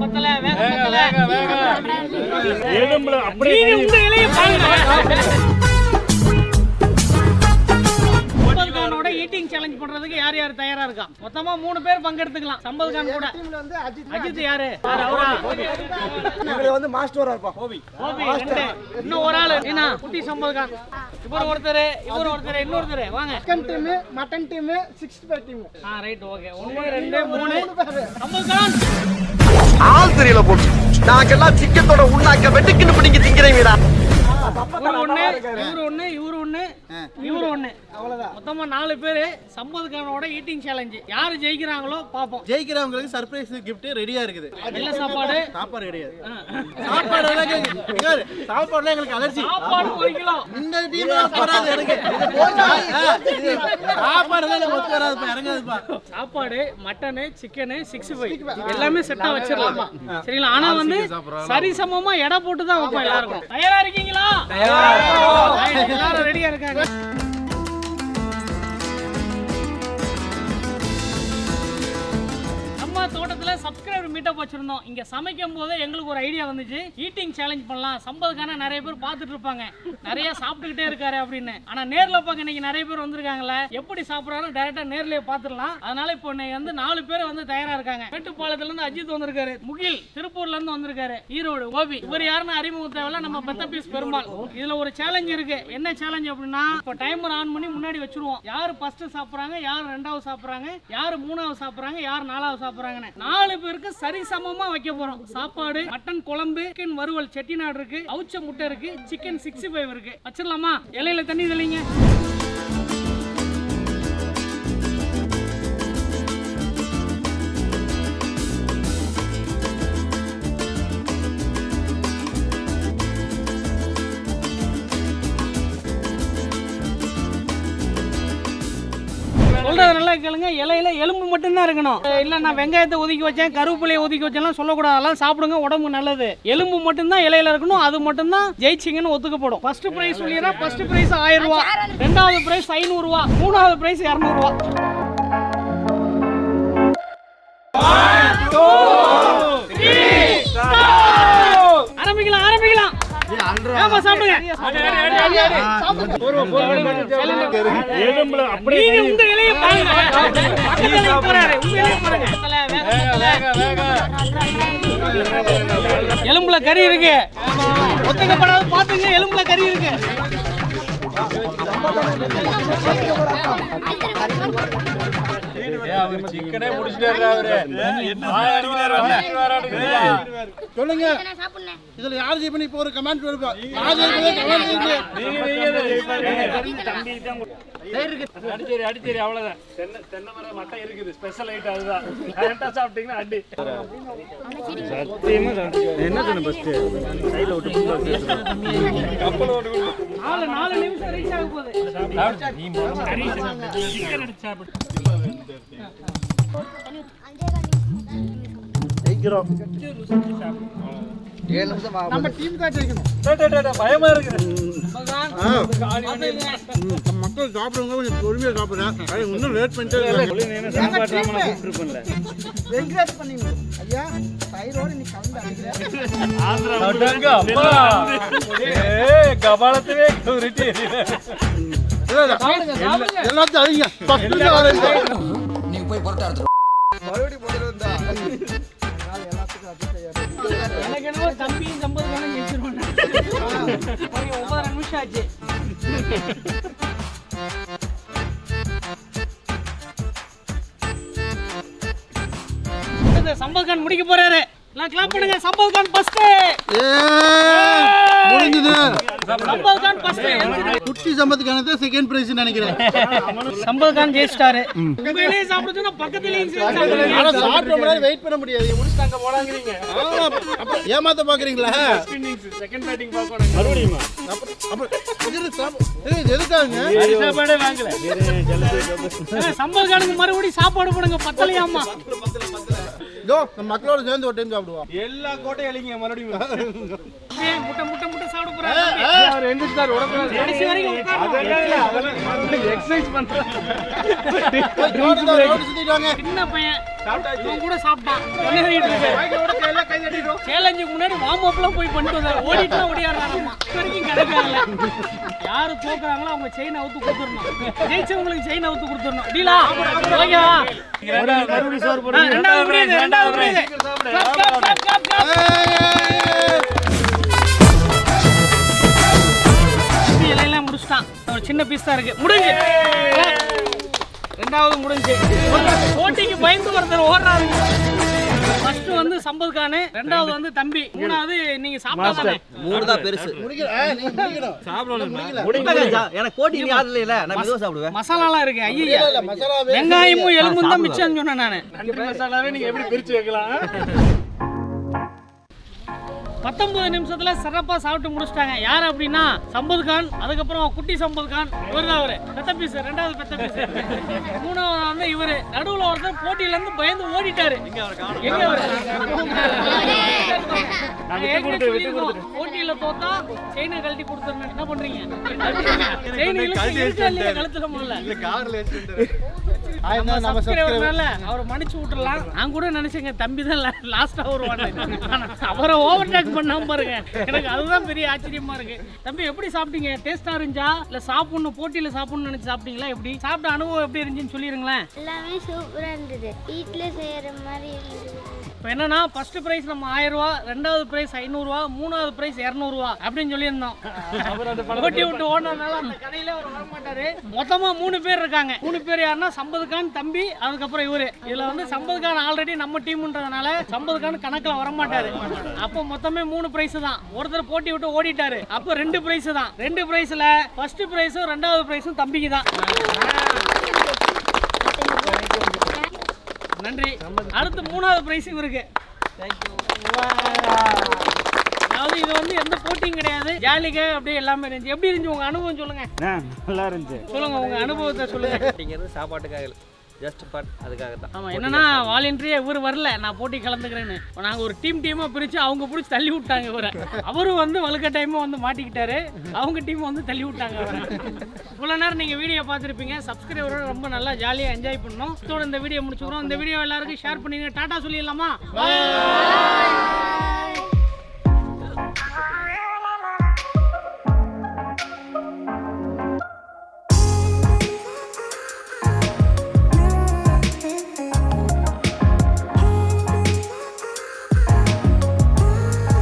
பத்தல வேக யார் யார் தயாரா இருக்கா? மொத்தமா மூணு பேர் பங்கெடுத்துக்கலாம். சம்பத் கான் கூட. அஜித் யாரு? யாரு அவரா இவரு வந்து மாஸ்டரா இருப்பான். கோபி. ரெண்டு. இன்னும் ஒரு ஆளு. என்ன? குட்டி சம்பத் கான். இவர் ஒருத்தர் இவர் ஒருத்தர் இன்னொருத்தர். வாங்க. Chicken team mutton team sixty five team ஆ ரைட் ஓகே ஒன்று ரெண்டு மூணு. சம்பத் கான். ஆள் தெரியல போட்டு நாங்கெல்லாம் சிக்கத்தோட உண்ணாக்க வெட்டுக்குன்னு பிடிங்க திங்கிறீங்கடா இவரு ஒண்ணு இவரு ஒண்ணு இவரு ஒண்ணு இவரு ஒண்ணு. மொத்தமா நாலு பேரு சம்பத் கானோட ஈட்டிங் சேலஞ்சு யாரு ஜெயிக்கிறாங்களோ பாப்போம். ஜெயிக்கிறவங்களுக்கு சர்ப்ரைஸ் gift ரெடியா இருக்குது. வெள்ள சாப்பாடு. சாப்பாடு கிடையாது சாப்பாடு சாப்பாடுலாம் எங்களுக்கு அலர்ஜி சாப்பாடு ஒரு கிலோ. இந்த டீம் வராது எனக்கு. இது போச்சா? ஆ, இது சாப்பாடு எல்லாம் எனக்கு ஒத்து வராதுப்பா இறங்காதுப்பா. சாப்பாடு மட்டனு சிக்கனு சிக்ஸ் ஃபைவ் எல்லாமே செட்டா வச்சிடலாமா. சரிங்களா? ஆனா வந்து சரிசமமா எடை போட்டு தான் வைப்போம் எல்லாருக்கும். தயாரா இருக்கீங்களா? எல்லாரும் ரெடியா இருக்காங்க மீட்டப் வச்சுருந்தோம். இங்கே சமைக்கும் போதே எங்களுக்கு ஒரு ஐடியா வந்துச்சு. ஈட்டிங் சேலஞ்ச் பண்ணலாம். சம்பதுக்கான நிறைய பேர் பார்த்துட்டு இருப்பாங்க. நிறைய சாப்பிட்டுக்கிட்டே இருக்காரு அப்படின்னு. ஆனால் நேரில் பார்க்க இன்னைக்கு நிறைய பேர் வந்திருக்காங்களே எப்படி சாப்பிட்றாரு டேரெக்டாக நேர்லேயே பார்த்துடலாம். அதனால இப்போ இன்னைக்கு வந்து நாலு பேர் வந்து தயாராக இருக்காங்க. மேட்டுப்பாளையத்துலேருந்து அஜித் வந்திருக்காரு. முகில் திருப்பூர்லேருந்து வந்திருக்காரு. ஈரோடு கோபி இவர் யாருன்னு அறிமுக தேவையில்ல. நம்ம பெத்த பீஸ் பெருமாள். இதில் ஒரு சேலஞ்ச் இருக்கு. என்ன சேலஞ்ச் அப்படின்னா இப்போ டைமர் ஆன் பண்ணி முன்னாடி வச்சிருவோம். யார் ஃபர்ஸ்ட் சாப்பிட்றாங்க? யார் ரெண்டாவது சாப்பிட்றாங்க? யார் மூணாவது சாப்பிட்றாங்க? யார் நாலாவது சாப்பிட்றாங்கன்னு. நாலு பேருக்கு சரிசமமா வைக்க போறோம். சாப்பாடு மட்டன் குழம்பு சிக்கன் வறுவல் செட்டிநாடு இருக்கு அவுச்ச முட்டை இருக்கு சிக்கன் சிக்ஸ்டி ஃபைவ் இருக்கு. வச்சிடலாமா? இலையில தண்ணி தெளிங்க. சொல்றது நல்லா கேளுங்க இலையில எலும்பு மட்டும்தான் இருக்கணும் இல்ல நான் வெங்காயத்தை ஒதுக்கி வச்சேன் கருவேப்பிலையை ஒதுக்கி வச்சேன் சொல்லக்கூடாது அதெல்லாம் சாப்பிடுங்க உடம்பு நல்லது எலும்பு மட்டும்தான் இலையில இருக்கணும் அது மட்டும்தான் ஜெயிச்சிங்கன்னு ஒத்துக்கப்படும் ஃபர்ஸ்ட் பிரைஸ் சொல்லிடுறா ஃபர்ஸ்ட் பிரைஸ் ஆயிரம் ரூபா ரெண்டாவது பிரைஸ் ஐநூறு ரூபா மூணாவது பிரைஸ் இரநூறு ரூபா ஆரம்பிக்கலாம் ஆரம்பிக்கலாம் அப்படியே எலும்புல கறி இருக்கு. ஒத்துக்கப்படாத பாத்துங்க எலும்புல கறி இருக்கு. சொல்லுங்க. இதுல யார் ஜெயிப்பா இப்போ ஒரு கமெண்ட் கமெண்ட் அடிச்சேரி அடிச்சேரி அவ்வளவுதான். தென்னை தென்னை மரம் மட்டும் இருக்குது. ஸ்பெஷல் ஐட்டம் அதுதான். கரெக்டா சாப்பிட்டீங்கன்னா அடி. சத்தியமா என்ன சொன்ன ஃபர்ஸ்ட் சைடுல விட்டு நாலு நாலு நிமிஷம் ரீச் ஆக போகுது. சிக்கன் அடிச்சு சாப்பிடு. நம்ம டீம் தான் ஜெயிக்கணும். பயமா இருக்குது. மக்கள் சாப்பிடுறவங்க கொஞ்சம் பொறுமையா சாப்பிடுறேன். அது இன்னும் லேட் பண்ணிட்டு கபாலத்திலே எல்லாத்தையும் எனக்கு என்னவோ தம்பியும் சம்பது நிமிஷம் ஆச்சு. அடுத்து சம்பத் கான் முடிக்க போறாரு. எல்லாம் கிளாப் பண்ணுங்க. சம்பத் கான் ஃபர்ஸ்ட் முடிஞ்சது. சம்பத் கான் ஃபர்ஸ்ட் குட்டி சம்பத்துக்கானது செகண்ட் பிரைஸ் நினைக்கிறேன். சம்பத் கான் ஜெயிச்சிட்டாரு. உண்மையிலேயே சேர்ந்து சாப்பிடுங்க. ஆனா சாப்பிட்ட முன்னாடி வெயிட் பண்ண முடியாது. முடிச்சிட்டாங்க போலாங்கிறீங்க ஏமாத்த பாக்குறீங்களா? செகண்ட் பேட்டிங் பார்க்கணும். மறுபடியுமா? எதுக்காங்க? மறுபடியும் சாப்பாடு போடுங்க. பத்தலையாமா இதோ நம்ம மக்களோட சேர்ந்து ஒரு டைம் சாப்பிடுவோம். எல்லா கோட்டையும் எழுங்க மறுபடியும் முட்டை முட்டை முட்டை சாப்பிட போறாரு அவர் எந்திரிச்சார் உடம்பு கடைசி வரைக்கும் உட்கார்ந்து சின்ன பையன். இவன் கூட சாப்பிட்டான். சேலஞ்சுக்கு முன்னாடி வார்ம் அப்லாம் போய் பண்ணிட்டு வந்தாரு. ஓடிட்டுலாம் ஓடியாடுறாராமா இது வரைக்கும் கிடைக்காதுல யாரு தோக்குறாங்களோ அவங்க செயின் அவுத்து கொடுத்துடணும். ஜெயிச்சவங்களுக்கு செயின் அவுத்து கொடுத்துடணும். டீலா ஓகேவா? மறுபடியும் ரெண்டாவது முடியுது ரெண்டாவது முடியுது Clap, clap, clap, clap, clap. குட்டி இலையெல்லாம் முடிச்சிட்டான். ஒரு சின்ன பீஸ் தான் இருக்கு. முடிஞ்சு. ரெண்டாவது முடிஞ்சு. போட்டிக்கு பயந்து ஒருத்தர் ஓடுறாரு. ஃபர்ஸ்ட் வந்து சம்பத் கானு ரெண்டாவது வந்து தம்பி மூணாவது நீங்க சாப்பிட்டாதானே மூணு தான் பெருசு. எனக்கு போட்டி நீ ஆடல இல்ல. நான் மெதுவா சாப்பிடுவேன். மசாலாலாம் இருக்கு ஐயா இல்ல, இல்ல, மசாலாவே வெங்காயமும் எலும்பும் தான் மிச்சம் சொன்னேன் நானு. நன்றி மசாலாவே நீங்க எப்படி பிரிச்சு வைக்கலாம்? பத்தொன்பது நிமிஷத்துல சிறப்பா சாப்பிட்டு முடிச்சிட்டாங்க. யார் அப்படின்னா சம்பத் கான் அதுக்கப்புறம் குட்டி சம்பத் கான். இவர் தான் அவரு. பெத்த பீஸ் ரெண்டாவது பெத்த பீஸ் மூணாவது வந்து இவரு. நடுவுல ஒருத்தர் போட்டியில இருந்து பயந்து ஓடிட்டாரு. போட்டியில தோத்தா செயினை கழட்டி கொடுத்துருங்க என்ன பண்றீங்க? செயின் கழுத்துல என்ன நம்ம சப்ஸ்கிரைபர்னால அவரை மன்னிச்சு விட்டுறலாம். நான் கூட நினைச்சேங்க தம்பி தான் லாஸ்டா வருவான்னு. அவரை ஓவர்டேக் பண்ணாம பாருங்க. எனக்கு அதுதான் பெரிய ஆச்சரியமா இருக்கு. தம்பி எப்படி சாப்பிட்டீங்க? டேஸ்டா இருந்துச்சா? இல்ல சாப்பிடணும் போட்டியில சாப்பிடணும்னு நினைச்சு சாப்பிட்டீங்களா? எப்படி? சாப்பிட்ட அனுபவம் எப்படி இருந்துச்சுன்னு சொல்லிருங்களேன். எல்லாமே சூப்பராக இருந்தது. வீட்டில் செய்கிற மாதிரி இருந்தது. இப்போ என்னன்னா ஃபர்ஸ்ட் பிரைஸ் நம்ம ஆயிரம் ரூபா ரெண்டாவது பிரைஸ் ஐநூறுரூவா மூணாவது பிரைஸ் இரநூறுவா அப்படின்னு சொல்லியிருந்தோம். போட்டி விட்டு ஓடினதுனால அந்த கடையில அவர் வர மாட்டாரு மொத்தமா மூணு பேர் இருக்காங்க. மூணு பேர் யாருன்னா சம்பது கான் தம்பி அதுக்கப்புறம் இவரு. இதுல வந்து சம்பது கான் ஆல்ரெடி நம்ம டீம்ன்றதுனால சம்பது கான் கணக்குல வர மாட்டாரு அப்போ மொத்தமே மூணு பிரைஸ் தான். ஒருத்தர் போட்டி விட்டு ஓடிட்டாரு. அப்போ ரெண்டு பிரைஸ் தான். ரெண்டு பிரைஸ்ல ஃபர்ஸ்ட் பிரைஸும் ரெண்டாவது பிரைஸும் தம்பிக்கு தான். நன்றி. அடுத்து மூணாவது பிரைஸ் இவருக்கு. அதாவது இது வந்து எந்த போட்டியும் கிடையாது. ஜாலிக்கு அப்படியே எல்லாமே இருந்துச்சு. எப்படி இருந்துச்சு உங்க அனுபவம் சொல்லுங்க. நல்லா இருந்துச்சு. சொல்லுங்க உங்க அனுபவத்தை சொல்லுங்க. அப்படிங்கிறது சாப்பாட்டுக்காக ஜஸ்ட் பட் அதுக்காக தான். ஆமா என்னன்னா வாலண்டியரே இவர் வரல. நான் போட்டி கலந்துக்கிறேன்னு. நாங்க ஒரு டீம் டீமா பிரிச்சு அவங்க பிடிச்சி தள்ளி விட்டாங்க இவரை. அவரும் வந்து வழுக்க டைமா வந்து மாட்டிக்கிட்டாரு. அவங்க டீம் வந்து தள்ளி விட்டாங்க அவரை இவ்வளவு நேரம் நீங்க வீடியோ பார்த்துருப்பீங்க. சப்ஸ்கிரைபரோட ரொம்ப நல்லா ஜாலியா என்ஜாய் பண்ணோம். இதோட இந்த வீடியோ முடிச்சுக்கிறோம். இந்த வீடியோ எல்லாருக்கும் ஷேர் பண்ணிடுங்க டாடா சொல்லிடலாமா?